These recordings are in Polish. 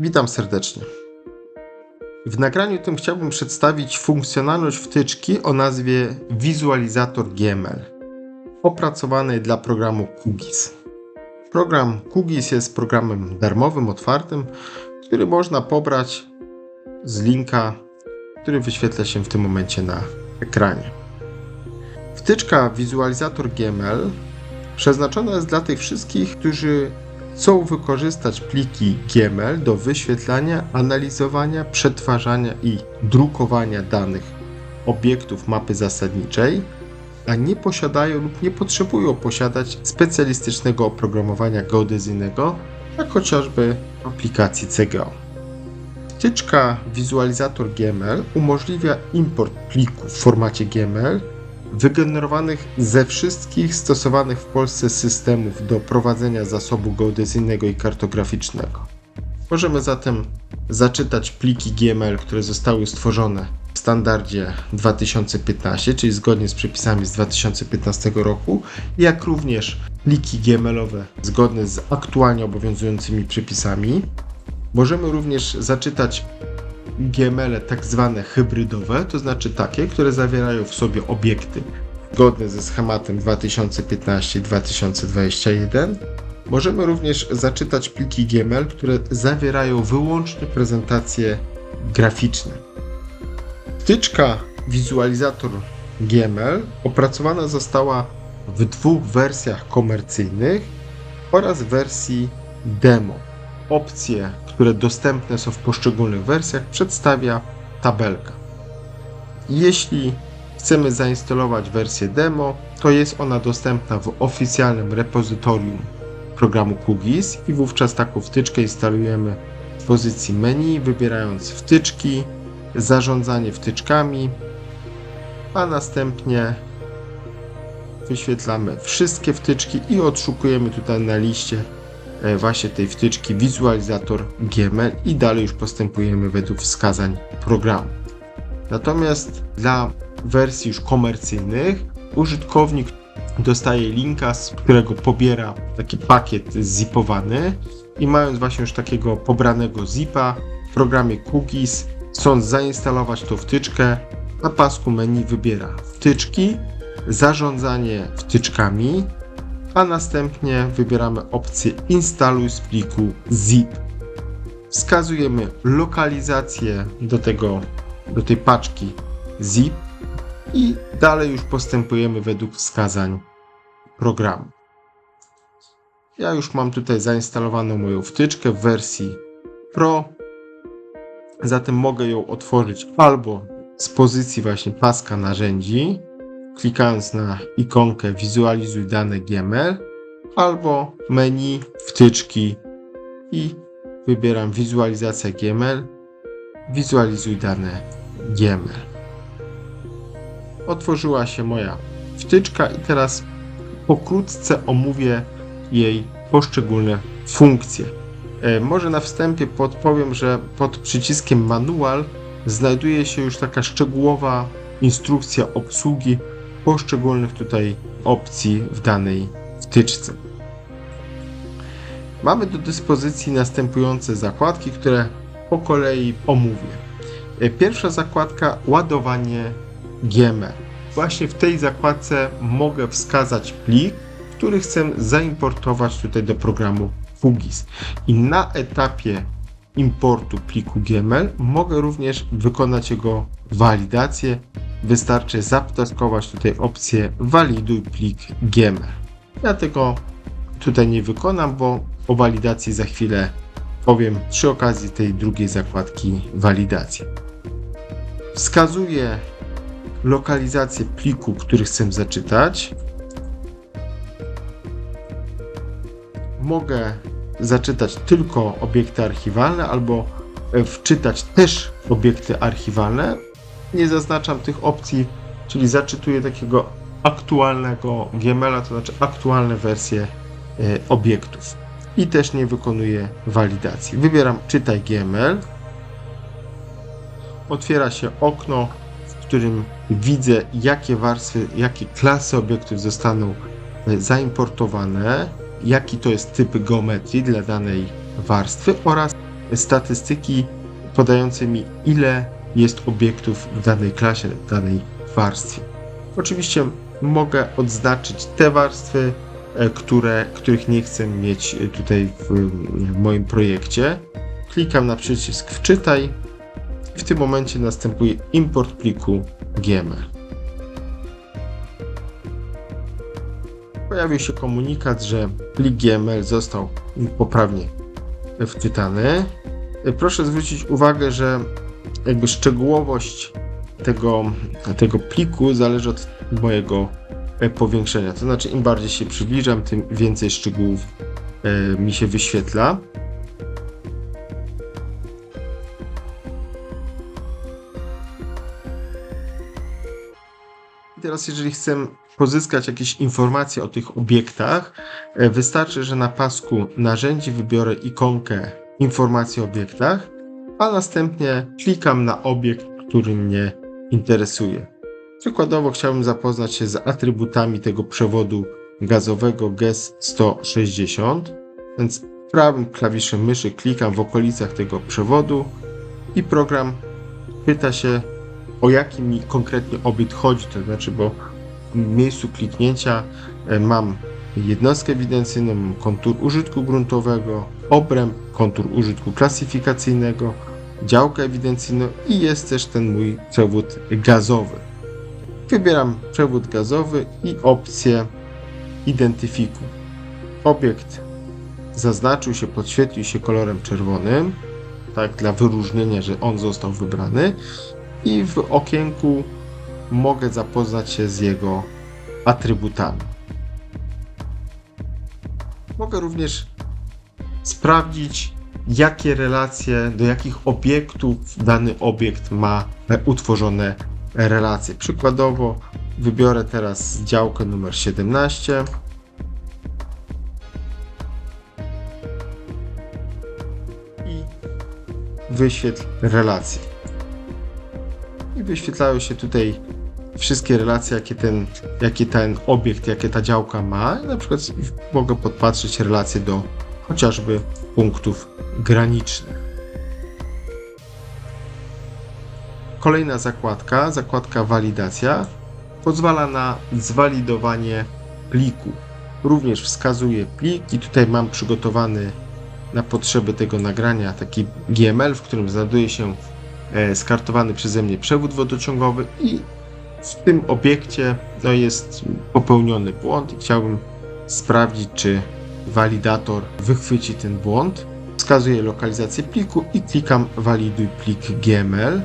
Witam serdecznie. W nagraniu tym chciałbym przedstawić funkcjonalność wtyczki o nazwie Wizualizator GML, opracowanej dla programu QGIS. Program QGIS jest programem darmowym, otwartym, który można pobrać z linka, który wyświetla się w tym momencie na ekranie. Wtyczka Wizualizator GML przeznaczona jest dla tych wszystkich, którzy chcą wykorzystać pliki GML do wyświetlania, analizowania, przetwarzania i drukowania danych obiektów mapy zasadniczej, a nie posiadają lub nie potrzebują posiadać specjalistycznego oprogramowania geodezyjnego, jak chociażby aplikacji CGO. Wtyczka Wizualizator GML umożliwia import plików w formacie GML wygenerowanych ze wszystkich stosowanych w Polsce systemów do prowadzenia zasobu geodezyjnego i kartograficznego. Możemy zatem zaczytać pliki GML, które zostały stworzone w standardzie 2015, czyli zgodnie z przepisami z 2015 roku, jak również pliki GML-owe zgodne z aktualnie obowiązującymi przepisami. Możemy również zaczytać GML tak zwane hybrydowe, to znaczy takie, które zawierają w sobie obiekty zgodne ze schematem 2015-2021. Możemy również zaczytać pliki GML, które zawierają wyłącznie prezentacje graficzne. Wtyczka wizualizator GML opracowana została w dwóch wersjach komercyjnych oraz wersji demo. Opcje, które dostępne są w poszczególnych wersjach, przedstawia tabelka. Jeśli chcemy zainstalować wersję demo, to jest ona dostępna w oficjalnym repozytorium programu QGIS i wówczas taką wtyczkę instalujemy w pozycji menu, wybierając wtyczki, zarządzanie wtyczkami, a następnie wyświetlamy wszystkie wtyczki i odszukujemy tutaj na liście właśnie tej wtyczki wizualizator GML i dalej już postępujemy według wskazań programu. Natomiast dla wersji już komercyjnych użytkownik dostaje linka, z którego pobiera taki pakiet zipowany i mając właśnie już takiego pobranego zipa w programie Cookies, chcąc zainstalować tą wtyczkę, na pasku menu wybiera wtyczki, zarządzanie wtyczkami, a następnie wybieramy opcję instaluj z pliku zip. Wskazujemy lokalizację do, tego, do tej paczki zip i dalej już postępujemy według wskazań programu. Ja już mam tutaj zainstalowaną moją wtyczkę w wersji Pro, zatem mogę ją otworzyć albo z pozycji właśnie paska narzędzi, klikając na ikonkę wizualizuj dane GML, albo menu wtyczki i wybieram wizualizacja GML, wizualizuj dane GML. Otworzyła się moja wtyczka i teraz pokrótce omówię jej poszczególne funkcje. E, może na wstępie podpowiem, że pod przyciskiem manual znajduje się już taka szczegółowa instrukcja obsługi poszczególnych tutaj opcji w danej wtyczce. Mamy do dyspozycji następujące zakładki, które po kolei omówię. E, Pierwsza zakładka ładowanie GML. Właśnie w tej zakładce mogę wskazać plik, który chcę zaimportować tutaj do programu QGIS. I na etapie importu pliku GML mogę również wykonać jego walidację. Wystarczy zaptaskować tutaj opcję waliduj plik GML. Ja tego tutaj nie wykonam, bo o walidacji za chwilę powiem przy okazji tej drugiej zakładki walidacji. Wskazuję lokalizację pliku, który chcę zaczytać. Mogę zaczytać tylko obiekty archiwalne albo e, wczytać też obiekty archiwalne. Nie zaznaczam tych opcji, czyli zaczytuję takiego aktualnego GML-a, to znaczy aktualne wersje e, obiektów. I też nie wykonuję walidacji. Wybieram czytaj GML. Otwiera się okno, w którym widzę, jakie warstwy, jakie klasy obiektów zostaną e, zaimportowane, jaki to jest typ geometrii dla danej warstwy oraz statystyki podające mi, ile jest obiektów w danej klasie, w danej warstwie. Oczywiście mogę odznaczyć te warstwy, e, które, których nie chcę mieć e, tutaj w, w moim projekcie. Klikam na przycisk wczytaj w tym momencie następuje import pliku GML. Pojawił się komunikat, że plik GML został poprawnie wczytany. Proszę zwrócić uwagę, że jakby szczegółowość tego, tego pliku zależy od mojego e, powiększenia. To znaczy, im bardziej się przybliżam, tym więcej szczegółów e, mi się wyświetla. Teraz, jeżeli chcę pozyskać jakieś informacje o tych obiektach, e, wystarczy, że na pasku narzędzi wybiorę ikonkę informacji o obiektach, a następnie klikam na obiekt, który mnie interesuje. Przykładowo chciałbym zapoznać się z atrybutami tego przewodu gazowego GES 160, więc prawym klawiszem myszy klikam w okolicach tego przewodu i program pyta się o jaki mi konkretnie obiekt chodzi, to znaczy, bo miejscu kliknięcia e, mam jednostkę ewidencyjną, kontur użytku gruntowego, obręb, kontur użytku klasyfikacyjnego, działkę ewidencyjną i jest też ten mój przewód gazowy. Wybieram przewód gazowy i opcję identyfikuj. Obiekt zaznaczył się, podświetlił się kolorem czerwonym, tak dla wyróżnienia, że on został wybrany i w okienku mogę zapoznać się z jego atrybutami. Mogę również sprawdzić, jakie relacje, do jakich obiektów dany obiekt ma utworzone relacje. Przykładowo wybiorę teraz działkę numer 17. I wyświetl relacje. I wyświetlają się tutaj wszystkie relacje, jakie ten, jakie ten obiekt, jakie ta działka ma. Na przykład mogę podpatrzeć relacje do chociażby punktów granicznych. Kolejna zakładka, zakładka walidacja, pozwala na zwalidowanie pliku. Również wskazuje plik i tutaj mam przygotowany na potrzeby tego nagrania taki GML, w którym znajduje się e, skartowany przeze mnie przewód wodociągowy i w tym obiekcie no, jest popełniony błąd i chciałbym sprawdzić, czy walidator wychwyci ten błąd. Wskazuję lokalizację pliku i klikam validuj plik GML.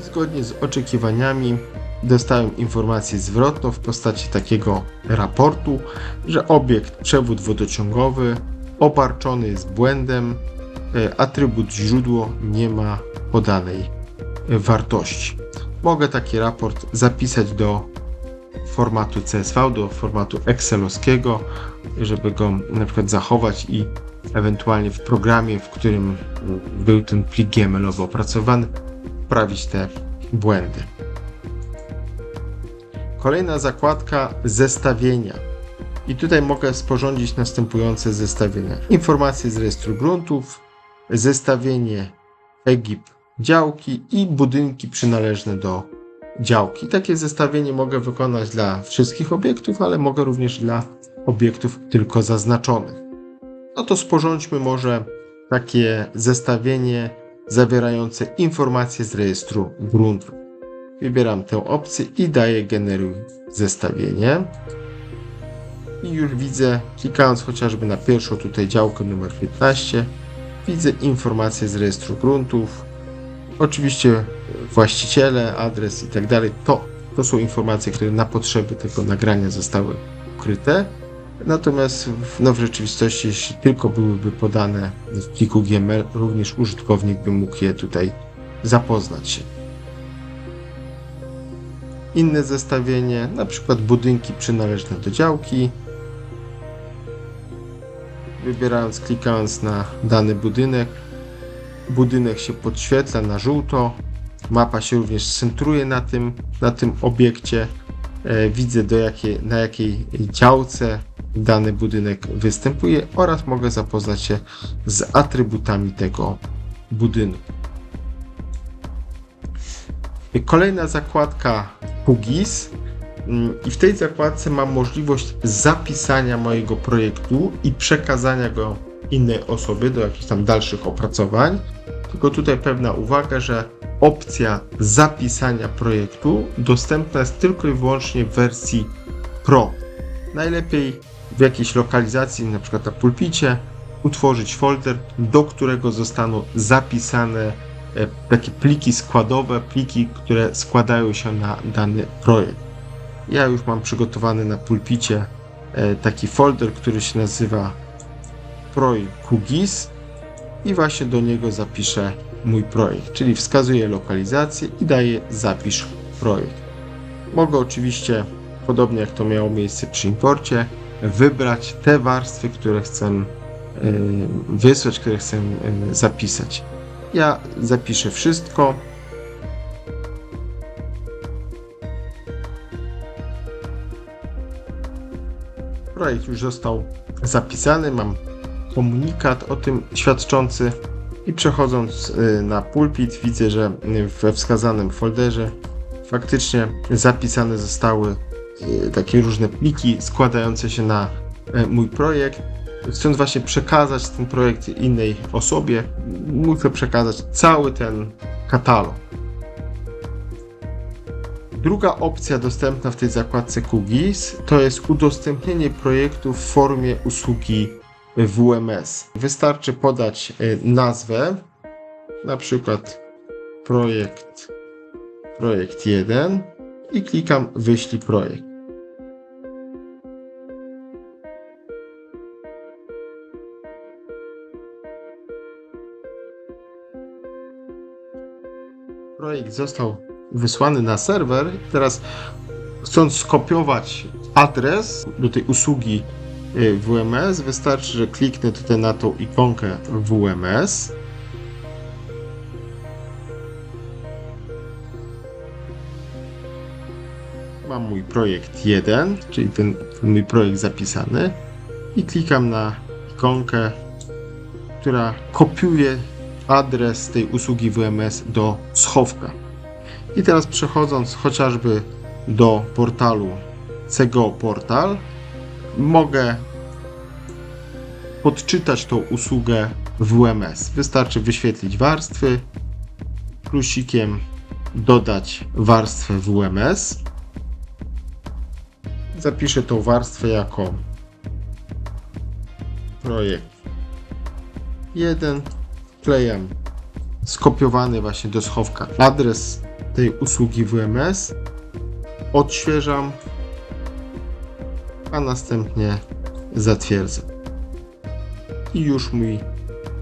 I zgodnie z oczekiwaniami dostałem informację zwrotną w postaci takiego raportu, że obiekt przewód wodociągowy obarczony jest błędem, atrybut źródło nie ma podanej wartości. Mogę taki raport zapisać do formatu CSV, do formatu excelowskiego, żeby go na przykład zachować i ewentualnie w programie, w którym był ten plik GML-owy opracowany, poprawić te błędy. Kolejna zakładka zestawienia. I tutaj mogę sporządzić następujące zestawienia. Informacje z rejestru gruntów, zestawienie EGIP działki i budynki przynależne do działki. Takie zestawienie mogę wykonać dla wszystkich obiektów, ale mogę również dla obiektów tylko zaznaczonych. No to sporządźmy może takie zestawienie zawierające informacje z rejestru gruntów. Wybieram tę opcję i daję generuj zestawienie. I już widzę, klikając chociażby na pierwszą tutaj działkę numer 15, widzę informacje z rejestru gruntów. Oczywiście właściciele, adres i tak dalej, to, to są informacje, które na potrzeby tego nagrania zostały ukryte. Natomiast w, no, w rzeczywistości, jeśli tylko byłyby podane w pliku GML, również użytkownik by mógł je tutaj zapoznać się. Inne zestawienie, na przykład budynki przynależne do działki. Wybierając, klikając na dany budynek, budynek się podświetla na żółto, Mapa się również centruje na tym, na tym obiekcie. E, Widzę do jakiej, na jakiej działce dany budynek występuje oraz mogę zapoznać się z atrybutami tego budynku. Kolejna zakładka Hugis Mm, i w tej zakładce mam możliwość zapisania mojego projektu i przekazania go innej osobie do jakichś tam dalszych opracowań. Tylko tutaj pewna uwaga, że opcja zapisania projektu dostępna jest tylko i wyłącznie w wersji Pro. Najlepiej w jakiejś lokalizacji, na przykład na pulpicie, utworzyć folder, do którego zostaną zapisane e, takie pliki składowe, pliki, które składają się na dany projekt. Ja już mam przygotowany na pulpicie e, taki folder, który się nazywa projekt QGIS i właśnie do niego zapiszę mój projekt, czyli wskazuję lokalizację i daję zapisz projekt. Mogę oczywiście, podobnie jak to miało miejsce przy imporcie, wybrać te warstwy, które chcę e, wysłać, które chcę e, zapisać. Ja zapiszę wszystko. Projekt już został zapisany, mam komunikat o tym świadczący i przechodząc y, na pulpit widzę, że we wskazanym folderze faktycznie zapisane zostały y, takie różne pliki składające się na y, mój projekt. Chcąc właśnie przekazać ten projekt innej osobie, muszę przekazać cały ten katalog. Druga opcja dostępna w tej zakładce QGIS to jest udostępnienie projektu w formie usługi WMS. Wystarczy podać e, nazwę, na przykład projekt, projekt 1 i klikam wyślij projekt. Projekt został wysłany na serwer. Teraz chcąc skopiować adres do tej usługi y, WMS, wystarczy, że kliknę tutaj na tą ikonkę WMS. Mam mój projekt 1, czyli ten, ten mój projekt zapisany i klikam na ikonkę, która kopiuje adres tej usługi WMS do schowka. I teraz przechodząc chociażby do portalu CGO Portal, mogę podczytać tą usługę WMS. Wystarczy wyświetlić warstwy, plusikiem dodać warstwę WMS. Zapiszę tą warstwę jako projekt 1. Wklejam skopiowany właśnie do schowka adres tej usługi WMS, odświeżam, a następnie zatwierdzam. I już mój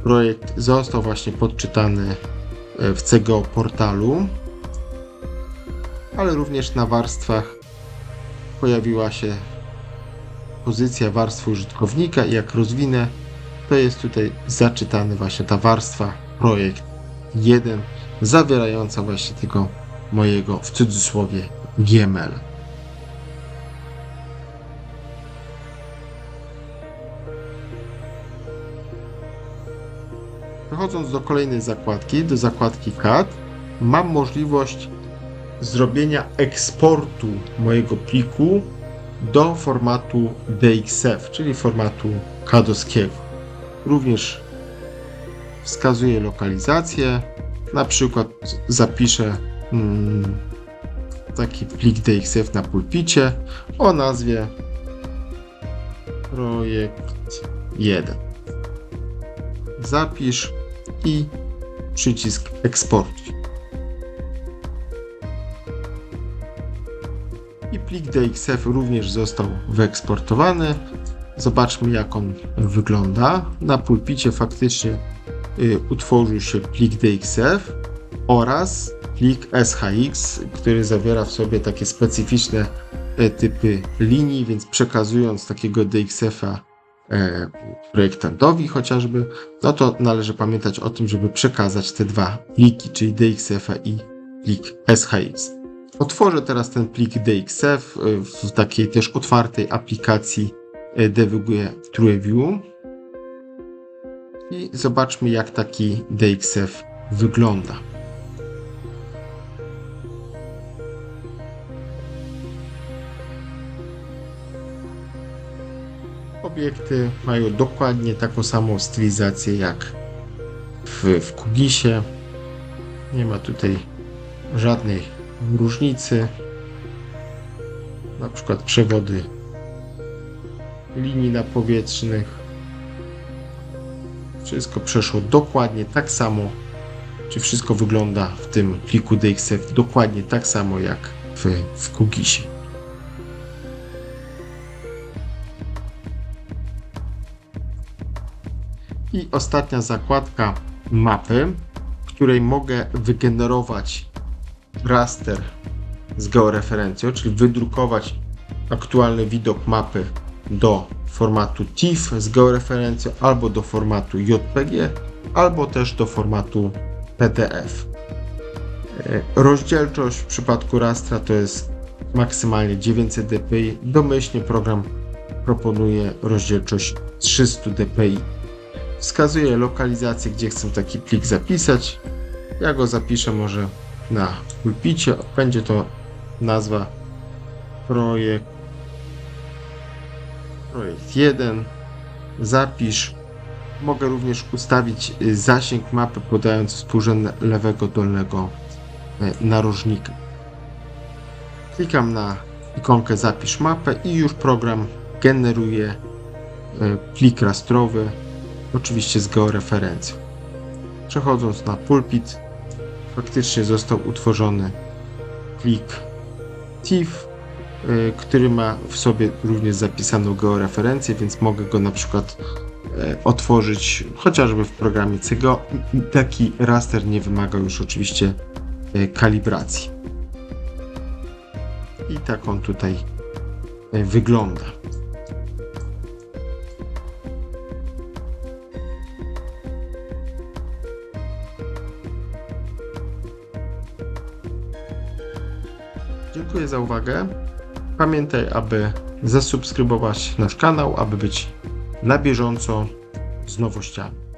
projekt został właśnie podczytany e, w CGO portalu, ale również na warstwach pojawiła się pozycja warstwy użytkownika i jak rozwinę, to jest tutaj zaczytany właśnie ta warstwa projekt 1 zawierająca właśnie tego mojego w cudzysłowie GML. Przechodząc do kolejnej zakładki, do zakładki CAD, mam możliwość zrobienia eksportu mojego pliku do formatu DXF, czyli formatu kadowskiego. Również wskazuję lokalizację, na przykład zapiszę taki plik DXF na pulpicie o nazwie projekt 1. Zapisz i przycisk eksportuj. I plik DXF również został wyeksportowany. Zobaczmy jak on wygląda. Na pulpicie faktycznie y, utworzył się plik DXF oraz plik SHX, który zawiera w sobie takie specyficzne e, typy linii, więc przekazując takiego DXF-a e, projektantowi chociażby, no to należy pamiętać o tym, żeby przekazać te dwa pliki, czyli DXF-a i plik SHX. Otworzę teraz ten plik DXF y, w takiej też otwartej aplikacji DWG TrueView i zobaczmy jak taki DXF wygląda. Obiekty mają dokładnie taką samą stylizację jak w, w Kugisie. Nie ma tutaj żadnej różnicy. Na przykład przewody linii napowietrznych. Wszystko przeszło dokładnie tak samo. Czy wszystko wygląda w tym pliku DXF dokładnie tak samo jak w, w Kugisie. I ostatnia zakładka mapy, w której mogę wygenerować raster z georeferencją, czyli wydrukować aktualny widok mapy do formatu TIFF z georeferencją albo do formatu JPG, albo też do formatu PDF. E, Rozdzielczość w przypadku rastra to jest maksymalnie 900 dpi. Domyślnie program proponuje rozdzielczość 300 dpi. Wskazuję lokalizację, gdzie chcę taki plik zapisać. Ja go zapiszę może na pulpicie. Będzie to nazwa projekt projekt 1. Zapisz. Mogę również ustawić y, zasięg mapy podając współrzędne lewego dolnego y, narożnika. Klikam na ikonkę zapisz mapę i już program generuje y, plik rastrowy oczywiście z georeferencją. Przechodząc na pulpit, faktycznie został utworzony plik TIFF, y, który ma w sobie również zapisaną georeferencję, więc mogę go na przykład y, otworzyć chociażby w programie CGO. Taki raster nie wymaga już oczywiście y, kalibracji. I tak on tutaj wygląda. Dziękuję za uwagę. Pamiętaj, aby zasubskrybować nasz kanał, aby być na bieżąco z nowościami.